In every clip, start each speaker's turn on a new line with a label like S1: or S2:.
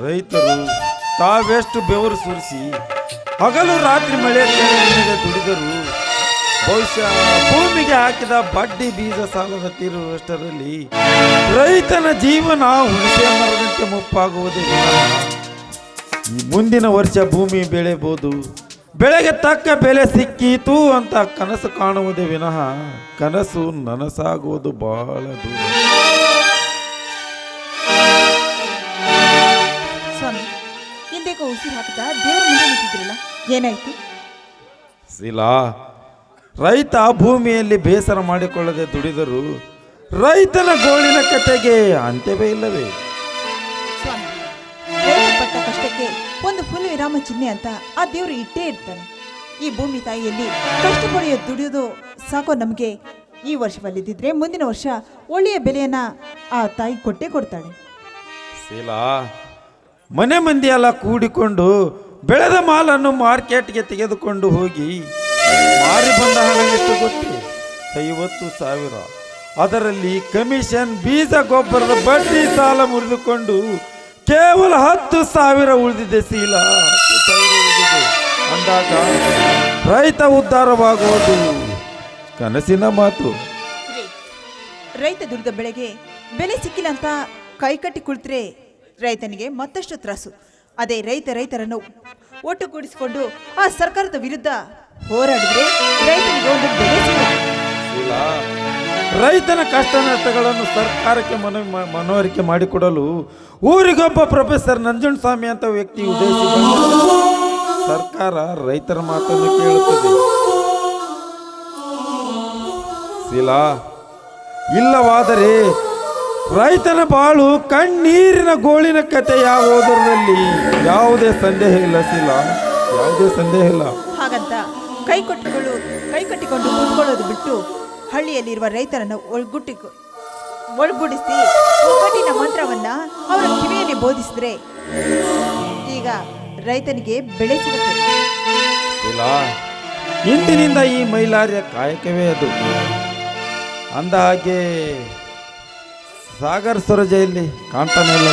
S1: ರೈತರು ತಾವೆಷ್ಟು ಬೆವರು ಸುರಿಸಿ ಹಗಲು ರಾತ್ರಿ ಮಳೆ ದುಡಿದರು ಬಹುಶಃ ಭೂಮಿಗೆ ಹಾಕಿದ ಬಡ್ಡಿ ಬೀಜ ಸಾಲದ ತೀರುವಷ್ಟರಲ್ಲಿ ರೈತನ ಜೀವನ ಹುಣಸೆ ಮರದಂತೆ ಮುಪ್ಪಾಗುವುದಿಲ್ಲ ಮುಂದಿನ ವರ್ಷ ಭೂಮಿ ಬೆಳೆಬಹುದು ಬೆಳೆಗೆ ತಕ್ಕ ಬೆಲೆ ಸಿಕ್ಕೀತು ಅಂತ ಕನಸು ಕಾಣುವುದೇ ವಿನಃ ಕನಸು ನನಸಾಗುವುದು ಬಹಳ ದೂರ.
S2: ಸ್ವಾಮಿ ಹಿಂದೆಗೋ ಉಸಿರು ಹಾಕಿದ ದೇವರ ಮುಂದೆ ನಿಂತಿದ್ರಲ್ಲ ಏನಾಯ್ತು?
S1: ಶಿಲಾ ರೈತ ಭೂಮಿಯಲ್ಲಿ ಬೇಸರ ಮಾಡಿಕೊಳ್ಳದೆ ದುಡಿದರು ರೈತನ ಗೋಳಿನ ಕತೆಗೆ ಅಂತ್ಯವೇ ಇಲ್ಲವೇ?
S2: ಸ್ವಾಮಿ ರೈತ ಪಟ್ಟ ಕಷ್ಟಕ್ಕೆ ಒಂದು ಫುಲ್ ವಿರಾಮ ಚಿಹ್ನೆ ಅಂತ ಆ ದೇವರು ಇಟ್ಟೇ ಇರ್ತಾನೆ. ಈ ಭೂಮಿ ತಾಯಿಯಲ್ಲಿ ಕಷ್ಟ ಪಡೆಯೋ ದುಡಿಯೋದು ಸಾಕೋ ನಮಗೆ. ಈ ವರ್ಷ ಬಲ್ಲಿದ್ದಿದ್ರೆ ಮುಂದಿನ ವರ್ಷ ಒಳ್ಳೆಯ ಬೆಲೆಯನ್ನ ಆ ತಾಯಿ ಕೊಟ್ಟೇ ಕೊಡ್ತಾಳೆ.
S1: ಶೀಲಾ ಮನೆ ಎಲ್ಲ ಕೂಡಿಕೊಂಡು ಬೆಳೆದ ಮಾಲನ್ನು ಮಾರ್ಕೆಟ್ಗೆ ತೆಗೆದುಕೊಂಡು ಹೋಗಿ. ಮಾರಿ ಬಂದ ಹಣ ಎಷ್ಟು ಗೊತ್ತಿ? ಐವತ್ತು ಸಾವಿರ. ಅದರಲ್ಲಿ ಕಮಿಷನ್, ಬೀಜ, ಗೊಬ್ಬರದ ಬಡ್ಡಿ ಸಾಲ ಮುರಿದುಕೊಂಡು ಕೇವಲ ಹತ್ತು ಸಾವಿರ ಉಳಿದಿದೆ ಶೀಲ. ಉಳಿದಿದೆ ಅಂದಾಗ ರೈತ ಉದ್ಧಾರವಾಗುವುದು. ಕನಸಿನ ಮಾತು.
S2: ರೈತ ದುಡಿದ ಬೆಳೆಗೆ ಬೆಲೆ ಸಿಕ್ಕಿಲ್ಲ ಅಂತ ಕೈಕಟ್ಟಿ ಕುಳಿತರೆ ರೈತನಿಗೆ ಮತ್ತಷ್ಟು ತ್ರಾಸು. ಅದೇ ರೈತ ರೈತರನ್ನು ಒಟ್ಟುಗೂಡಿಸಿಕೊಂಡು ಆ ಸರ್ಕಾರದ ವಿರುದ್ಧ ಹೋರಾಡಿದ್ರೆ ರೈತನಿಗೆ ಒಂದು ಬೆಲೆ ಸಿಗುತ್ತೆ
S1: ರೈತನ ಕಷ್ಟ ನಷ್ಟಗಳನ್ನು ಸರ್ಕಾರಕ್ಕೆ ಮನವಿ ಮನವರಿಕೆ ಮಾಡಿಕೊಡಲು ಊರಿಗೊಬ್ಬ ಪ್ರೊಫೆಸರ್ ನಂಜುಂಡಸ್ವಾಮಿ ಅಂತ ವ್ಯಕ್ತಿ ಉದ್ದೇಶ ಸರ್ಕಾರ ರೈತರ ಮಾತನ್ನು ಕೇಳುತ್ತದೆ. ಶೀಲಾ, ಇಲ್ಲವಾದರೆ ರೈತನ ಬಾಳು ಕಣ್ಣೀರಿನ ಗೋಳಿನ ಕತೆ ಯಾವುದರಲ್ಲಿ ಯಾವುದೇ ಸಂದೇಹ ಇಲ್ಲ ಶೀಲಾ, ಯಾವುದೇ ಸಂದೇಹ ಇಲ್ಲ.
S2: ಹಾಗಂತ ಕೈ ಕಟ್ಟಿಕೊಂಡು ಕೂತ್ಕೊಳ್ಳೋದು ಬಿಟ್ಟು ಹಳ್ಳಿಯಲ್ಲಿರುವ ರೈತರನ್ನು ಒಳಗುಟ್ಟಿ ಒಳಗೂಡಿಸಿ ಒಗ್ಗಟ್ಟಿನ ಮಂತ್ರವನ್ನ ಅವರ ಕಿವಿಯಲ್ಲಿ ಬೋಧಿಸಿದ್ರೆ ಈಗ ರೈತನಿಗೆ ಬೆಳೆ ಸಿಗುತ್ತೆ.
S1: ಇಂದಿನಿಂದ ಈ ಮೈಲಾರ್ಯ ಕಾಯಕವೇ ಅದು. ಅಂದ ಹಾಗೆ ಸಾಗರ್ ಸೊರಜೆಯಲ್ಲಿ ಕಾಣ್ತಾನೆ ಇಲ್ಲ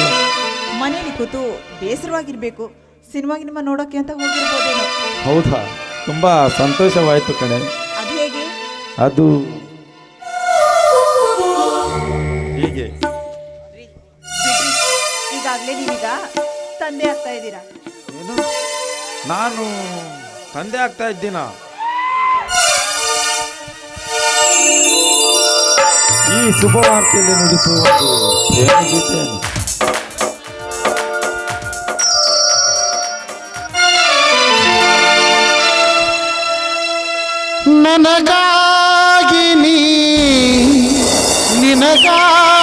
S2: ಮನೆಯಲ್ಲಿ ಕೂತು ಬೇಸರವಾಗಿರ್ಬೇಕು. ಸಿನಿಮಾ ಗಿನಿಮಾ ನೋಡೋಕೆ ಅಂತ ಹೋಗಿರ್ಬೋದೇನೋ.
S1: ಹೌದಾ? ತುಂಬಾ ಸಂತೋಷವಾಯಿತು ಕಣೆ.
S2: ಅದು ಹೇಗೆ?
S1: ಅದು
S2: ಈಗಾಗಲೇ ನೀವೀಗ ತಂದೆ ಆಗ್ತಾ ಇದ್ದೀರಾ?
S1: ಏನು? ನಾನು ತಂದೆ ಆಗ್ತಾ ಇದ್ದೀನ? ಈ ಶುಭವಾರ್ತೆಯಲ್ಲಿ ನುಡಿಸುವ ಒಂದು ಪ್ರೇಮ ಗೀತೆಯನ್ನು
S3: ನನಗಾಗಿ ನೀ ನಿನಗಾಗಿ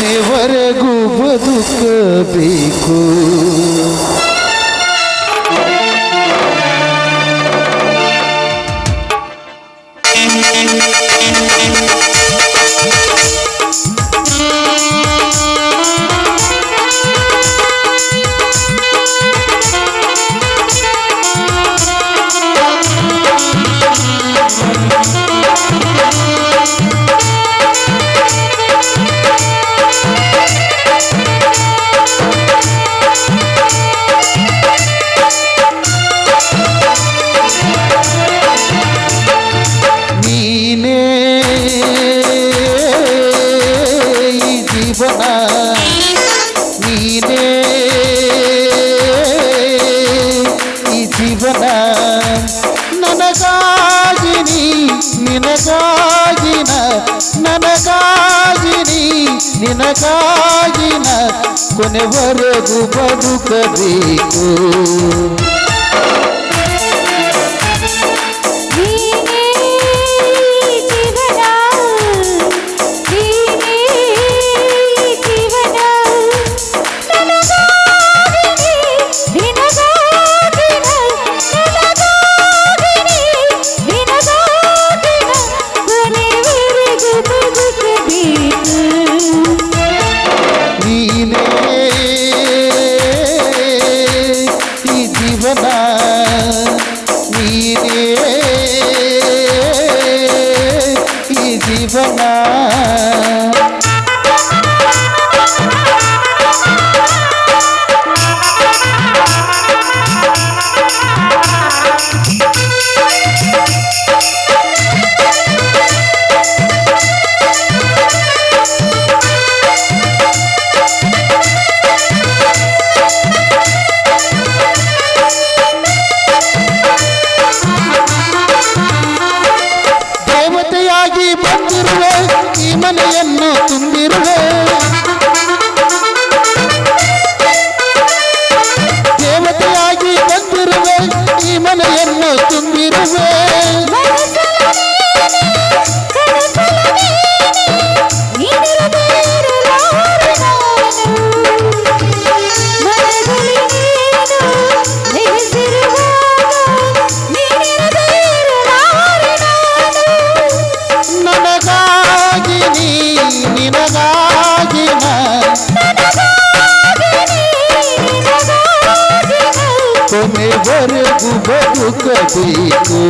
S3: ಕೊನೆವರೆಗೂ ಬದುಕಬೇಕು ನನಗಾಗಿ ನಿನಗಾಗಿನ ನನಗಾಗಿನಿ ನಿನಗಾಗಿನ ನನಗಾಗಿ ನೀ ನಿನಗಾಗಿ ನ ಕೊನೆವರೆಗೂ ಬದುಕಬೇಕು.
S4: যে ಬದುಕಬೇಕು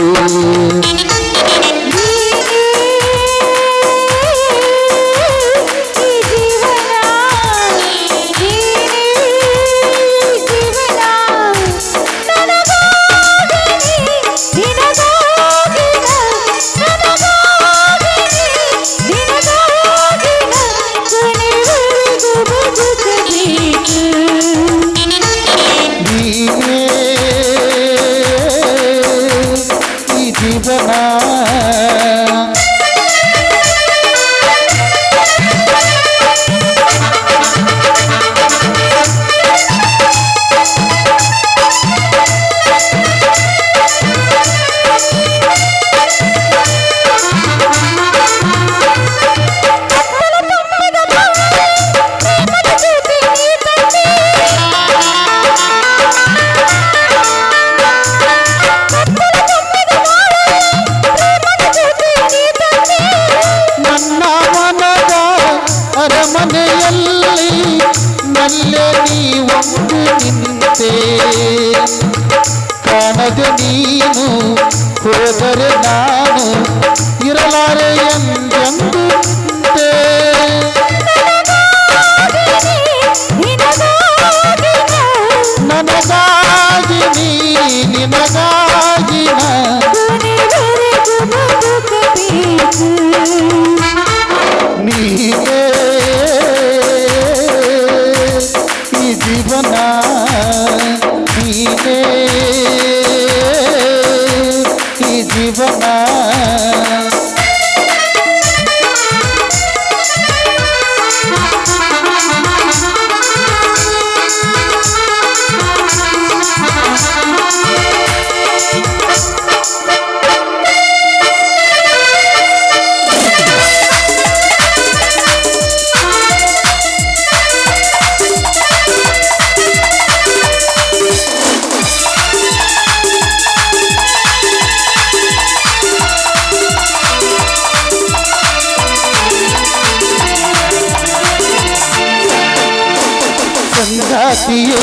S3: ಸಂಗಾತಿಯೇ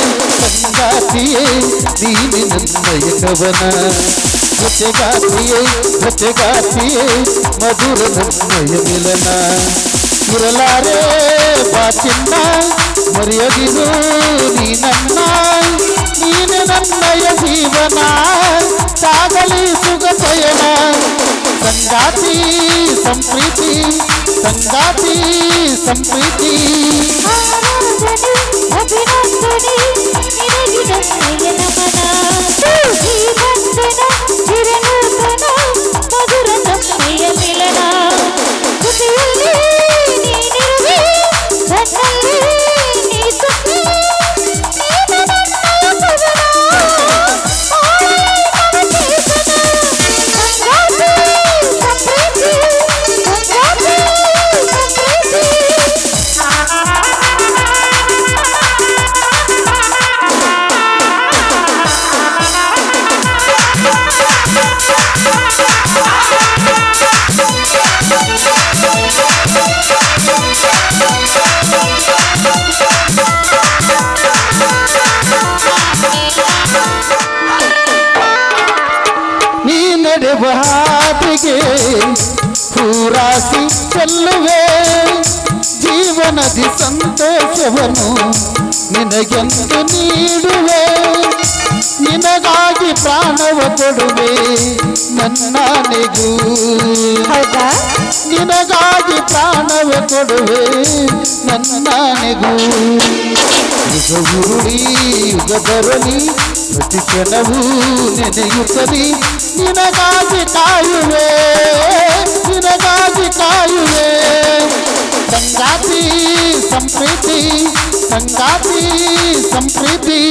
S3: ಸಂಗಾತಿಯೇ ನೀನು ನನ್ನ ಕವನ ಜೊತೆಗಾತಿಯೇ ಜೊತೆಗಾತಿಯೇ ಮಧುರ ನನ್ನಯ ಮಿಲನ. ಇರಲಾರೆ ಬಾಚಿನ್ನ ಮರೆಯದಿರು ನೀ ನನ್ನ ನೀನೆ ನನ್ನಯ ಜೀವನ, ಸಾಗಲಿ ಸುಖ ಪಯಣ ಸಂಗಾತಿ, ಸಂಪ್ರೀತಿ ಸಂಗಾತಿ, ಸಂಪ್ರೀತಿ. ನೀ ಹಾದಿಗೆ ಹೂರಾಸಿ ಚೆಲ್ಲುವೆ. ಜೀವನದಿ ಸಂತೋಷವನ್ನು ನಿನಗೆಂದು ನೀಡುವೆ. ನಿನಗಾಗಿ ಪ್ರಾಣವ ಕೊಡುವೆ ನನ್ನಾನೆಗೂ ನಿನಗಾಗಿ ಪ್ರಾಣವ ಕೊಡುವೆ ನನ್ನಾನೆಗೂ ಉರುಳಿ ಯುಗ ಬರಲಿ ಪ್ರತಿ ಕ್ಷಣವೂ ನೆನೆಯುತ್ತಲಿ. ನಿನಗಾಗಿ ಕಾಯುವೆ ನಿನಗಾಗಿ ಕಾಯುವೆ. ಸಂಗಾತಿ ಸಂಪ್ರೀತಿ ಸಂಗಾತಿ ಸಂಪ್ರೀತಿ.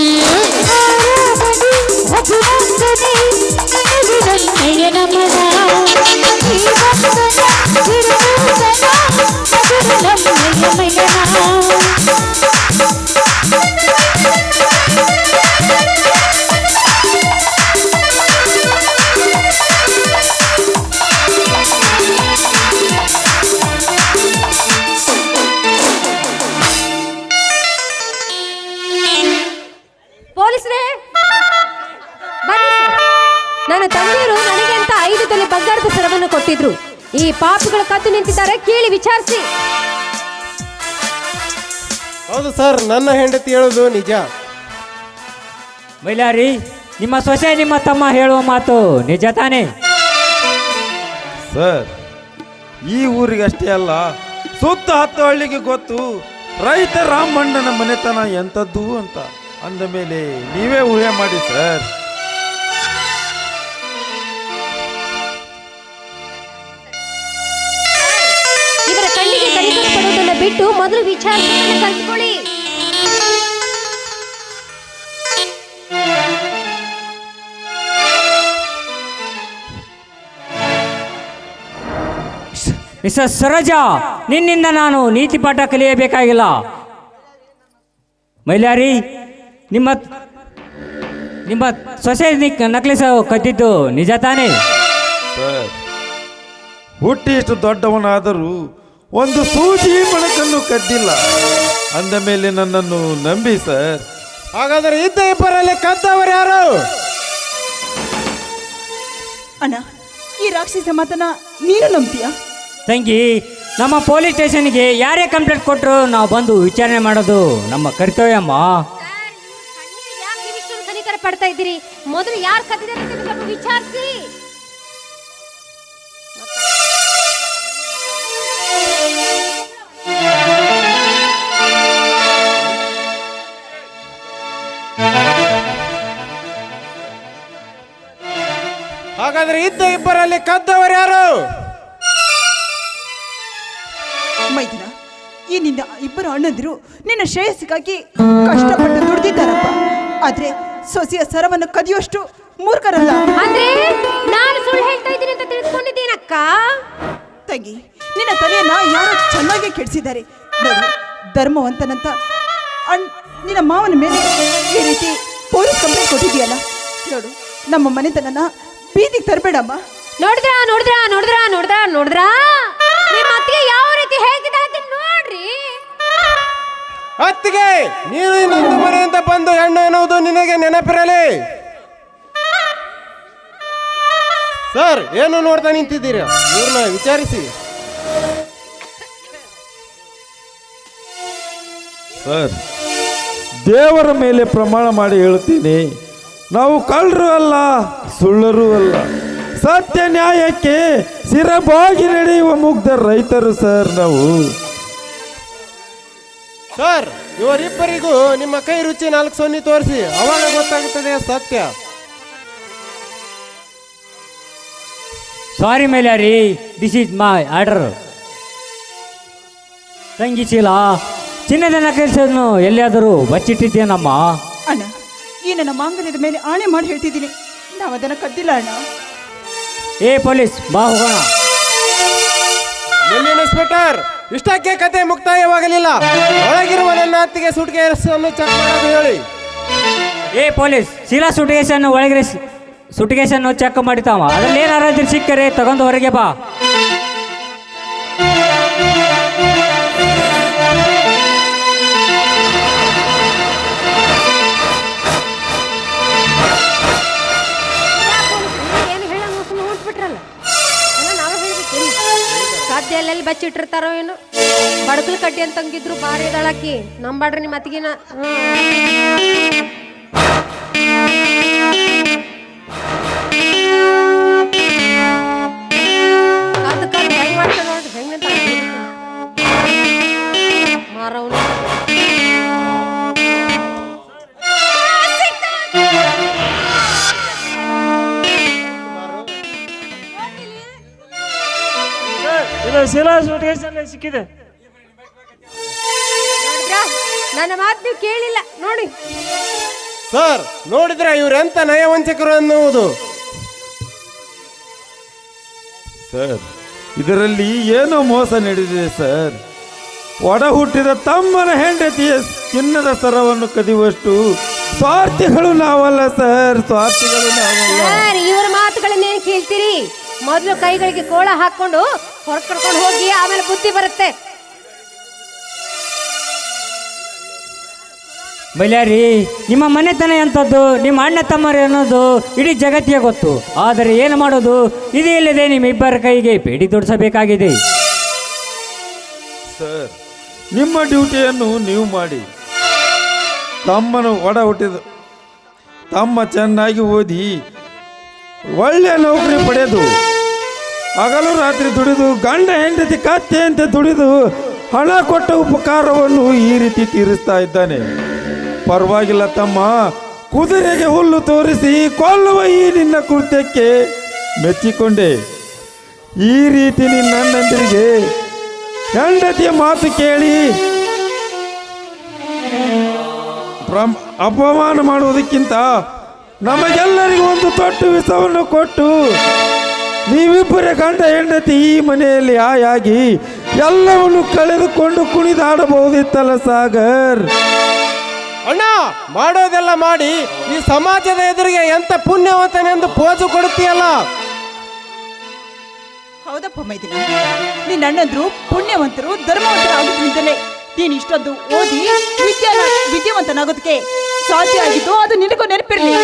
S5: ಹೌದು ಸರ್ ನನ್ನ ಹೆಂಡತಿ ಹೇಳೋದು ನಿಜ.
S6: ಮೈಲಾರಿ ನಿಮ್ಮ ಸೊಸೆ ನಿಮ್ಮ ತಮ್ಮ ಹೇಳುವ ಮಾತು ನಿಜ ತಾನೇ?
S1: ಸರ್ ಈ ಊರಿಗಷ್ಟೇ ಅಲ್ಲ ಸುತ್ತ ಹತ್ತು ಹಳ್ಳಿಗೆ ಗೊತ್ತು ರೈತ ರಾಮಣ್ಣನ ಮನೆತನ ಎಂಥದ್ದು ಅಂತ. ಅಂದ ಮೇಲೆ ನೀವೇ ಊಹೆ ಮಾಡಿ ಸರ್.
S7: ಇವರ ಕಣ್ಣಿಗೆ ಕರಿಕರ ಬಿಟ್ಟು ಮೊದಲು ವಿಚಾರ ಕಲ್ತ್ಕೊಳ್ಳಿ.
S6: ಮಿಸಸ್ ಸರೋಜಾ ನಿನ್ನಿಂದ ನಾನು ನೀತಿ ಪಾಠ ಕಲಿಯಬೇಕಾಗಿಲ್ಲ. ಮೈಲಾರಿ ನಿಮ್ಮ ನಿಮ್ಮ ಸೊಸೆ ನಕಲಿಸ ನಕ್ಲಿಸ ಕದ್ದಿದ್ದು ನಿಜ ತಾನೇ?
S1: ಸರ್ ಹುಟ್ಟಿ ಇಷ್ಟು ದೊಡ್ಡವನಾದರೂ ಒಂದು ಸೂಜಿ ಮಣಕನ್ನು ಕದ್ದಿಲ್ಲ. ಅಂದ ಮೇಲೆ ನನ್ನನ್ನು ನಂಬಿ ಸರ್.
S5: ಹಾಗಾದ್ರೆ ಇದ್ದ ಇಬ್ಬರಲ್ಲಿ ಕದ್ದವರು ಯಾರು?
S2: ಅಣ್ಣ ಈ ರಾಕ್ಷಸ ಮಾತನ್ನ ನೀನು ನಂಬ್ತೀಯಾ?
S6: ತಂಗಿ ನಮ್ಮ ಪೊಲೀಸ್ ಸ್ಟೇಷನ್ಗೆ ಯಾರೇ ಕಂಪ್ಲೇಂಟ್ ಕೊಟ್ಟರು ನಾವು ಬಂದು ವಿಚಾರಣೆ ಮಾಡೋದು ನಮ್ಮ ಕರ್ತವ್ಯಮ್ಮ
S7: ಕನಿಕರ ಪಡ್ತಾ ಇದ್ದೀರಿ? ಮೊದಲು ಯಾರು ಕದ್ದಿದ್ದಾರೆ ಅಂತ ವಿಚಾರಿಸಿ.
S5: ಹಾಗಾದ್ರೆ ಇದ್ದ ಇಬ್ಬರಲ್ಲಿ ಕದ್ದವರು ಯಾರು?
S2: ಮೈದಿನ ಈ ನಿನ್ನ ಇಬ್ಬರು ಅಣ್ಣಂದಿರು ನಿನ್ನ ಶ್ರೇಯಸ್ಸಿಗಾಗಿ ಕಷ್ಟಪಟ್ಟು ದುಡ್ದಿದ್ದಾರಪ್ಪ. ಆದ್ರೆ ಸೊಸೆಯ ಸರವನ್ನು ಕದಿಯೋಷ್ಟು ಮೂರ್ಖರಲ್ಲ.
S7: ಅಂದ್ರೆ ನಾನು ಸುಳ್ಳು ಹೇಳ್ತಾ ಇದ್ದೀನಿ ಅಂತ ತಿಳ್ಕೊಂಡಿದ್ದೀನಕ್ಕ
S2: ತಂಗಿ ನಿನ್ನ ತಲೆಯನ್ನ ಯಾರೋ ಚೆನ್ನಾಗಿ ಕೆಡಿಸಿದ್ದಾರೆ. ನೋಡು ಧರ್ಮವಂತನಂತ ಅಣ್ ನಿನ್ನ ಮಾವನ ಮೇಲೆ ಈ ರೀತಿ ಪೊಲೀಸ್ ಕಂಪ್ಲೇಂಟ್ ಕೊಟ್ಟಿದೆಯಲ್ಲ ನೋಡು ನಮ್ಮ ಮನೆತನನ ಬೀದಿಗೆ ತರಬೇಡಮ್ಮ.
S7: ನೋಡಿದ್ರಾ ನೋಡಿದ್ರಾ ನೋಡಿದ್ರಾ ನೋಡಿದ್ರಾ ನೋಡಿದ್ರಾ?
S5: ಬಂದು ಹೆಣ್ಣು ಎನ್ನುವುದು ನಿನಗೆ ನೆನಪಿರಲಿ. ಸರ್, ಏನು ನೋಡ್ತಾ ನಿಂತಿದ್ದೀರಾ? ಇವ್ರನ್ನ ವಿಚಾರಿಸಿ.
S1: ಸರ್, ದೇವರ ಮೇಲೆ ಪ್ರಮಾಣ ಮಾಡಿ ಹೇಳುತ್ತೀನಿ ನಾವು ಕಳ್ಳರು ಅಲ್ಲ, ಸುಳ್ಳರು ಅಲ್ಲ. ಸತ್ಯ ನ್ಯಾಯಕ್ಕೆ ಸಿರಬಾಗಿ ನಡೆಯುವ ಮುಗ್ಧ ರೈತರು ಸರ್ ನಾವು.
S5: ಸರ್ ಇವರಿಬ್ಬರಿಗೂ ನಿಮ್ಮ ಕೈ ರುಚಿ ನಾಲ್ಕು ಸೊನ್ನೆ ತೋರಿಸಿ ಅವಾಗ ಗೊತ್ತಾಗುತ್ತದೆ ಸತ್ಯ.
S6: ಸಾರಿ ರೀ ದಿಸ್ ಇಸ್ ಮೈ ಆರ್ಡರ್ ತಂಗಿ ಚೀಲ ಚಿನ್ನದ ನಕಲಿಸನ್ನು ಎಲ್ಲಿಯಾದರೂ ಬಚ್ಚಿಟ್ಟಿದ್ದೇನಮ್ಮ
S2: ಅಣ್ಣ ಈ ನನ್ನ ಮಾಂಗಲ್ಯದ ಮೇಲೆ ಆಣೆ ಮಾಡಿ ಹೇಳ್ತಿದ್ದೀನಿ. ನಾವು ಅದನ್ನು ಕದ್ದಿಲ್ಲ ಅಣ್ಣ.
S6: ಏ ಪೊಲೀಸ್ ಬಾ ಹೋಗೋಣ.
S5: ಎಲ್ಲಿ ಇನ್ಸ್ಪೆಕ್ಟರ್ ಇಷ್ಟಕ್ಕೆ ಕತೆ ಮುಕ್ತಾಯವಾಗಲಿಲ್ಲ. ಒಳಗಿರುವ ನನ್ನ ಅತ್ತಿಗೆ ಚೆಕ್ ಮಾಡೋದು ಹೇಳಿ.
S6: ಏ ಪೊಲೀಸ್ ಶೀಲಾ ಸುಟಿಗೇಸನ್ನು ಒಳಗಿರಿ ಸುಟಿಗೇಸನ್ನು ಚೆಕ್ ಮಾಡಿತಾವ. ಅದ್ರಲ್ಲಿ ಏನಾರಾದ್ರೂ ಸಿಕ್ಕರೆ ತಗೊಂಡು ಹೊರಗೆ ಬಾ.
S7: ಸಾಧ್ಯ ಎಲ್ಲೆಲ್ಲಿ ಬಚ್ಚಿಟ್ಟಿರ್ತಾರೋ ಏನು? ಬಡಕಲ್ ಕಡ್ಡಿ ಅಂತಂಗಿದ್ರು ಬಾರಿ ಇದಾಳಾಕಿ ನಂಬಾಡ್ರಿ ನಿಮ್ಮ ಅತ್ತಿಗೆನ. ನೋಡ್ರಿ. ಹೆಂಗ್ ಮಾರವನು.
S6: ಶೀಲಾ ಸುಟಿಗೇಸಲ್ಲಿ ಸಿಕ್ಕಿದೆ.
S7: ನನ್ನ ಮಾತು ನೀವು ಕೇಳಿಲ್ಲ. ನೋಡಿ.
S5: ಸರ್ ನೋಡಿದ್ರೆ ಇವರೆಂತ ನಯವಂಚಕರು ಅನ್ನುವುದು?
S1: ಸರ್ ಇದರಲ್ಲಿ ಏನೋ ಮೋಸ ನಡೆದಿದೆ ಸರ್? ಒಡ ಹುಟ್ಟಿದ ತಮ್ಮನ ಹೆಂಡತಿಯ ಚಿನ್ನದ ಸರವನ್ನು ಕದಿಯುವಷ್ಟು ಸ್ವಾರ್ಥಿಗಳು ನಾವಲ್ಲ ಸರ್ ಸ್ವಾರ್ಥಿಗಳು ನಾವಲ್ಲ.
S7: ಸರ್ ಇವರ ಮಾತುಗಳನ್ನೇನು ಕೇಳ್ತೀರಿ? ಮೊದಲು ಕೈಗಳಿಗೆ ಕೋಳ ಹಾಕೊಂಡು ಹೊರ ಕರ್ಕೊಂಡು ಹೋಗಿ ಆಮೇಲೆ ಬುದ್ಧಿ ಬರುತ್ತೆ.
S6: ಬಲ್ಯಾರಿ ನಿಮ್ಮ ಮನೆತನ ಎಂಥದ್ದು? ನಿಮ್ಮ ಅಣ್ಣ ತಮ್ಮರು ಅನ್ನೋದು ಇಡೀ ಜಗತ್ತಿಗೆ ಗೊತ್ತು. ಆದರೆ ಏನು ಮಾಡೋದು? ಇದು ಇಲ್ಲದೆ ನಿಮ್ಮಿಬ್ಬರ ಕೈಗೆ ಬೇಡಿ ತೋರಿಸಬೇಕಾಗಿದೆ.
S1: ಸರ್ ನಿಮ್ಮ ಡ್ಯೂಟಿಯನ್ನು ನೀವು ಮಾಡಿ. ತಮ್ಮನು ಒಡ ಹುಟ್ಟಿದ ತಮ್ಮ ಚೆನ್ನಾಗಿ ಓದಿ ಒಳ್ಳೆಯ ನೌಕರಿ ಪಡೆದು ಹಗಲು ರಾತ್ರಿ ದುಡಿದು, ಗಂಡ ಹೆಂಡತಿ ಕತ್ತೆ ಅಂತ ದುಡಿದು, ಹಣ ಕೊಟ್ಟ ಉಪಕಾರವನ್ನು ಈ ರೀತಿ ತೀರಿಸ್ತಾ ಇದ್ದಾನೆ. ಪರವಾಗಿಲ್ಲ ತಮ್ಮ, ಕುದುರೆಗೆ ಹುಲ್ಲು ತೋರಿಸಿ ಕೊಲ್ಲುವ ಈ ನಿನ್ನ ಕೃತ್ಯಕ್ಕೆ ಮೆಚ್ಚಿಕೊಂಡೆ. ಈ ರೀತಿ ನಿನ್ನ ಅಣ್ಣಂದಿರಿಗೆ ಹೆಂಡತಿಯ ಮಾತು ಕೇಳಿ ಅಪಮಾನ ಮಾಡುವುದಕ್ಕಿಂತ ನಮಗೆಲ್ಲರಿಗೂ ಒಂದು ತೊಟ್ಟು ವಿಷವನ್ನು ಕೊಟ್ಟು ನೀವಿಬ್ಬರೇ ಗಂಡ ಹೆಂಡತಿ ಈ ಮನೆಯಲ್ಲಿ ಆಯಾಗಿ ಎಲ್ಲವನ್ನು ಕಳೆದುಕೊಂಡು ಕುಣಿದಾಡಬಹುದಿತ್ತಲ್ಲ ಸಾಗರ್?
S5: ಅಣ್ಣ ಮಾಡೋದೆಲ್ಲ ಮಾಡಿ ಈ ಸಮಾಜದ ಎದುರಿಗೆ ಎಂತ ಪುಣ್ಯವಂತನೆಂದು ಪೋಜು ಕೊಡುತ್ತೀಯಲ್ಲ?
S2: ಹೌದಪ್ಪ ಮೈದಿನ. ನಿನ್ನ ಅಣ್ಣಂದ್ರು ಪುಣ್ಯವಂತರು ಧರ್ಮವಂತರು ಆಗೋದ್ರಿಂದಲೇ ನೀನು ಇಷ್ಟೊಂದು ಓದಿ ವಿದ್ಯಾ ವಿದ್ಯಾವಂತನಾಗೋದಕ್ಕೆ ಸಾಧ್ಯ ಆಗಿದ್ದು ಅದು ನಿನಗೂ ನೆನಪಿರ್ಲಿ.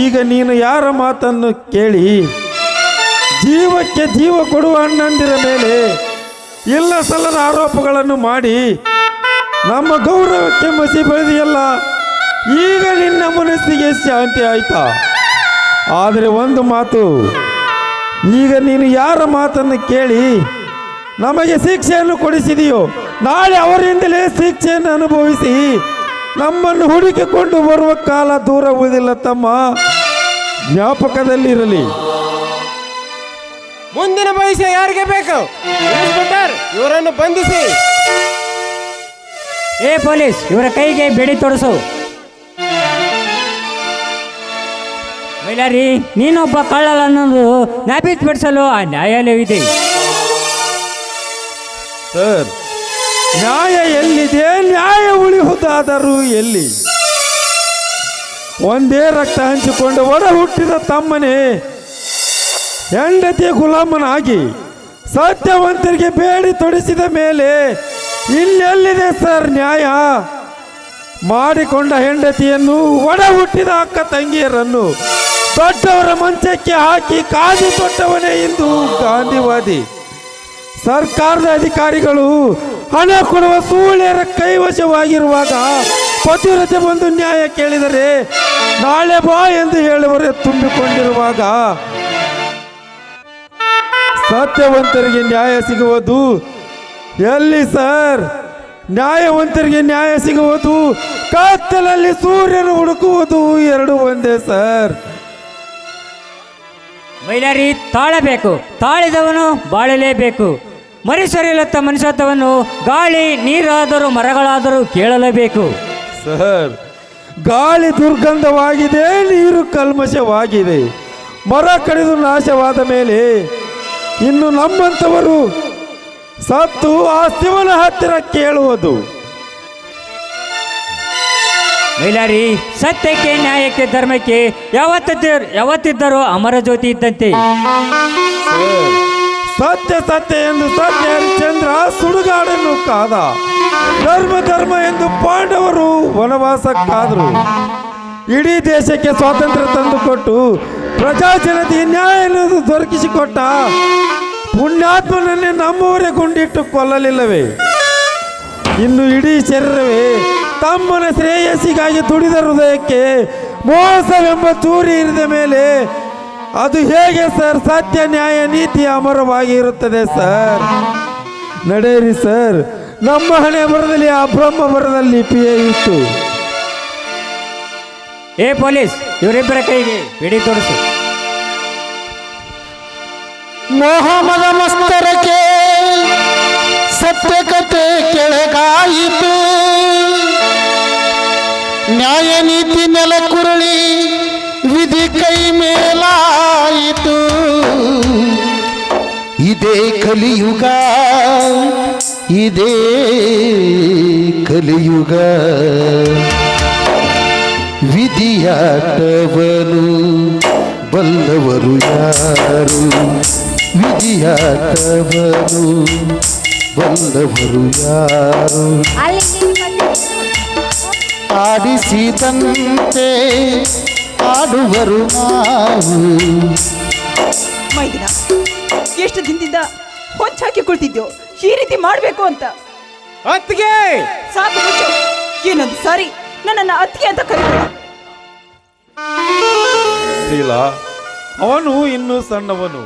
S1: ಈಗ ನೀನು ಯಾರ ಮಾತನ್ನು ಕೇಳಿ? ಜೀವಕ್ಕೆ ಜೀವ ಕೊಡುವ ಅಣ್ಣಂದಿರ ಮೇಲೆ ಇಲ್ಲ ಸಲ್ಲದ ಆರೋಪಗಳನ್ನು ಮಾಡಿ ನಮ್ಮ ಗೌರವಕ್ಕೆ ಮಸಿ ಬೆಳೆದಿಯಲ್ಲ, ಈಗ ನಿನ್ನ ಮನಸ್ಸಿಗೆ ಶಾಂತಿ ಆಯ್ತಾ? ಆದರೆ ಒಂದು ಮಾತು, ಈಗ ನೀನು ಯಾರ ಮಾತನ್ನು ಕೇಳಿ ನಮಗೆ ಶಿಕ್ಷೆಯನ್ನು ಕೊಡಿಸಿದೆಯೋ, ನಾಳೆ ಅವರಿಂದಲೇ ಶಿಕ್ಷೆಯನ್ನು ಅನುಭವಿಸಿ ನಮ್ಮನ್ನು ಹುಡುಕಿಕೊಂಡು ಬರುವ ಕಾಲ ದೂರ ಉಳಿದಿಲ್ಲ ತಮ್ಮ. ಜ್ಞಾಪಕದಲ್ಲಿರಲಿ.
S5: ಮುಂದಿನ ಭವಿಷ್ಯ ಯಾರಿಗೆ ಬೇಕು? ಇನ್ಸ್ಪೆಕ್ಟರ್ ಇವರನ್ನು ಬಂಧಿಸಿ.
S6: ಏ ಪೊಲೀಸ್ ಇವರ ಕೈಗೆ ಬೆಡಿ ತೊಡಸು. ಬೈಲಾರಿ ನೀನೊಬ್ಬ ಕಳ್ಳಲ್ಲ ಅನ್ನೋದು ಜ್ಞಾಪಿತಪಡಿಸಲು ಆ ನ್ಯಾಯಾಲಯವಿದೆ.
S1: ಸರ್ ನ್ಯಾಯ ಎಲ್ಲಿದೆ ನ್ಯಾಯ ಉಳಿಹುದಾದರೂ ಎಲ್ಲಿ? ಒಂದೇ ರಕ್ತ ಹಂಚಿಕೊಂಡು ಒಡ ಹುಟ್ಟಿದ ತಮ್ಮನೇ ಹೆಂಡತಿ ಗುಲಾಮನಾಗಿ ಸತ್ಯವಂತರಿಗೆ ಬೇಡಿ ತೊಡಿಸಿದ ಮೇಲೆ ಇಲ್ಲೆಲ್ಲಿದೆ ಸರ್ ನ್ಯಾಯ? ಮಾಡಿಕೊಂಡ ಹೆಂಡತಿಯನ್ನು ಒಡ ಹುಟ್ಟಿದ ಅಕ್ಕ ತಂಗಿಯರನ್ನು ದೊಡ್ಡವರ ಮಂಚಕ್ಕೆ ಹಾಕಿ ಕಾದಿ ತೊಟ್ಟವನೇ ಎಂದು ಗಾಂಧಿವಾದಿ ಸರ್ಕಾರದ ಅಧಿಕಾರಿಗಳು ಹಣ ಕೊಡುವ ಸೂಳ್ಯರ ಕೈವಶವಾಗಿರುವಾಗ ಪತಿವ್ರತೆ ಬಂದು ನ್ಯಾಯ ಕೇಳಿದರೆ ನಾಳೆ ಬಾ ಎಂದು ಹೇಳುವರೆ ತುಂಬಿಕೊಂಡಿರುವಾಗ ಸತ್ಯವಂತರಿಗೆ ನ್ಯಾಯ ಸಿಗುವುದು ಎಲ್ಲಿ ಸರ್? ನ್ಯಾಯವಂತರಿಗೆ ನ್ಯಾಯ ಸಿಗುವುದು ಕತ್ತಲಲ್ಲಿ ಸೂರ್ಯನು ಹುಡುಕುವುದು ಎರಡು ಒಂದೇ ಸರ್.
S6: ಮಹಿಳೆಯರಿ ತಾಳಬೇಕು, ತಾಳಿದವನು ಬಾಳಲೇಬೇಕು. ಮನುಷ್ಯರಿಲ್ಲತ್ತ ಮನುಷ್ಯತ್ವವನ್ನು ಗಾಳಿ ನೀರಾದರೂ ಮರಗಳಾದರೂ ಕೇಳಲೇಬೇಕು.
S1: ಸರ್ ಗಾಳಿ ದುರ್ಗಂಧವಾಗಿದೆ ನೀರು ಕಲ್ಮಶವಾಗಿದೆ. ಮರ ಕಡಿದು ನಾಶವಾದ ಮೇಲೆ ಇನ್ನು ನಮ್ಮಂಥವರು ಸತ್ತು ಆ ಶಿವನ ಹತ್ತಿರ ಕೇಳುವುದು.
S6: ಮೈಲಾರಿ ಸತ್ಯಕ್ಕೆ ನ್ಯಾಯಕ್ಕೆ ಧರ್ಮಕ್ಕೆ ಯಾವತ್ತಿದ್ದರು ಯಾವತ್ತಿದ್ದರೂ ಅಮರ ಜ್ಯೋತಿ ಇದ್ದಂತೆ.
S1: ಸತ್ಯ ಸತ್ಯ ಎಂದು ಸತ್ಯ ಹರಿಶ್ಚಂದ್ರ ಸುಡುಗಾಡನ್ನು ಕಾದ. ಧರ್ಮ ಧರ್ಮ ಎಂದು ಪಾಂಡವರು ವನವಾಸಕ್ಕಾದರು. ಇಡೀ ದೇಶಕ್ಕೆ ಸ್ವಾತಂತ್ರ್ಯ ತಂದುಕೊಟ್ಟು ಜನತೆ ನ್ಯಾಯ ಎನ್ನುವುದು ದೊರಕಿಸಿಕೊಟ್ಟ ಪುಣ್ಯಾತ್ಮನನ್ನೇ ನಮ್ಮವರೇ ಗುಂಡಿಟ್ಟು ಕೊಲ್ಲಲಿಲ್ಲವೇ? ಇನ್ನು ಇಡೀ ಶರೀರವೇ ತಮ್ಮನ ಶ್ರೇಯಸ್ಸಿಗಾಗಿ ದುಡಿದ ಹೃದಯಕ್ಕೆ ಮೋಸವೆಂಬ ಚೂರಿ ಇರಿದ ಮೇಲೆ ಅದು ಹೇಗೆ ಸರ್? ಸತ್ಯ ನ್ಯಾಯ ನೀತಿ ಅಮರವಾಗಿ ಇರುತ್ತದೆ ಸರ್. ನಡೆಯಿರಿ ಸರ್. ನಮ್ಮ ಹಣೆ ಬರದಲ್ಲಿ ಆ ಬ್ರಹ್ಮ ಬರದಲ್ಲಿ ಲಿಪಿಯೇ ಇತ್ತು
S6: ಏ ಪೊಲೀಸ್ ಇವರಿಬ್ಬರ ಕೈಗೆ ಬಿಡಿ ತೋರಿಸು
S3: ಮೊಹಮ್ಮದ ಮಸ್ತರಕ್ಕೆ ಸತ್ಯ ಕತೆ ಕೆಳಗಾಯಿತು. ನ್ಯಾಯ ನೀತಿ ನೆಲ ಕುರುಳಿ ವಿಧಿ ಕೈ ಮೇಲಾಯಿತು ಇದೇ ಕಲಿಯುಗ ಇದೇ ಕಲಿಯುಗ ವಿಧಿಯಾಟವನು ಬಲ್ಲವರು ಯಾರು ವಿಧಿಯಾಟವನು ಬಂದವರು ಯಾರು
S7: ಅಲ್ಲಿ ನಿಂತ್ಕೊಂಡು
S3: ಆಡಿಸಿದಂತೆ ಆಡುವರು ನಾವು
S2: ಮೈದಿನ ಎಷ್ಟು ದಿನದಿಂದ ಹೊಂಚಾಕಿ ಕುಳಿತಿದ್ಯೋ ಈ ರೀತಿ ಮಾಡಬೇಕು ಅಂತ.
S5: ಅತ್ತಿಗೆ!
S2: ಸಾಕು ಮುಚ್ಚು. ಏನೊಂದು ಸಾರಿ ನನ್ನನ್ನು ಅತ್ತಿಗೆ ಅಂತ ಕರಿಬೇಡ.
S1: ಶೀಲಾ ಅವನು ಇನ್ನೂ ಸಣ್ಣವನು.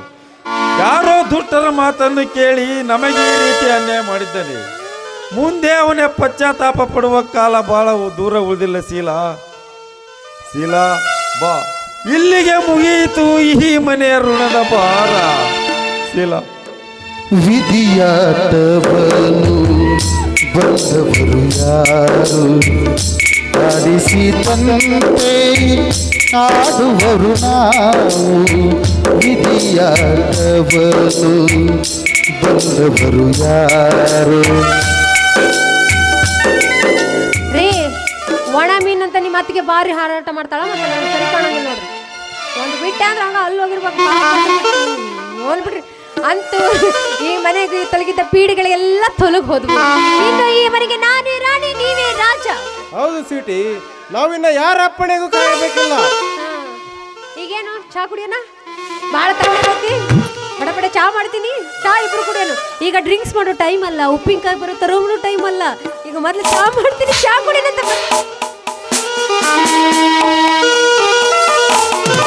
S1: ಯಾರೋ ದುಷ್ಟರ ಮಾತನ್ನು ಕೇಳಿ ನಮಗೆ ಈ ರೀತಿ ಅನ್ಯಾಯ ಮಾಡಿದ್ದಾನೆ. ಮುಂದೆ ಅವನೇ ಪಶ್ಚಾತ್ತಾಪ ಪಡುವ ಕಾಲ ಬಹಳ ದೂರ ಉಳಿದಿಲ್ಲ ಶೀಲಾ ಶೀಲಾ ಬಾ. ಇಲ್ಲಿಗೆ ಮುಗಿಯಿತು ಈ ಮನೆಯ ಋಣದ ಭಾರ. ಶೀಲ
S3: ತವನು ಬಂದವರು ಯಾರು? ಆಡಿಸಿದಂತೆ ಆಡುವರು ನಾವು. ತವನು ಬಂದವರು ಯಾರು?
S7: ರೀ ಒಣ ಮೀನ್ ಅಂತ ನಿಮ್ಮ ಅತ್ತಿಗೆ ಭಾರಿ ಹಾರಾಟ ಮಾಡ್ತಾಳ ಮತ್ತೆ ನನಗೆ ಸರಿ ಕಾಣಂಗಿಲ್ಲ ನೋಡ್ರಿ. ಒಂದು ಬಿಟ್ಟೆ ಅಂದ್ರೆ ಹಂಗ ಅಲ್ಲಿ ಹೋಗಿರ್ಬೇಕು. ನೋಡ್ಬಿಡ್ರಿ. ಅಂತೂ ಈ ಮನೆಗೆ ತೊಲಗಿದ್ದ ಪೀಡಿಗಳಿಗೆಲ್ಲ ತೊಲಗಿ ಹೋದ್ವು. ಇನ್ನು ಈ ಮನೆಗೆ ನಾನೇ ರಾಣಿ ನೀವೇ ರಾಜ.
S5: ಹೌದು ಸ್ವೀಟಿ ನಾವಿನ್ನ ಯಾರ ಅಪ್ಪಣೆಗೂ ಕಾಯಬೇಕಿಲ್ಲ.
S7: ಈಗೇನು ಚಾ ಕುಡಿಯೋಣ? ಭಾಳ ತಗೊಂಡೈತಿ ಬಡ ಬಡ ಚಾ ಮಾಡ್ತೀನಿ. ಚಾ ಇಬ್ರು ಕುಡಿಯೋನು. ಈಗ ಡ್ರಿಂಕ್ಸ್ ಮಾಡೋ ಟೈಮ್ ಅಲ್ಲ ಉಪ್ಪಿನಕಾಯಿ ಬರೋ ತರೋನು ಟೈಮ್ ಅಲ್ಲ. ಈಗ ಮೊದಲು ಚಾ ಮಾಡ್ತೀನಿ ಚಾ ಕುಡಿಯೋಣ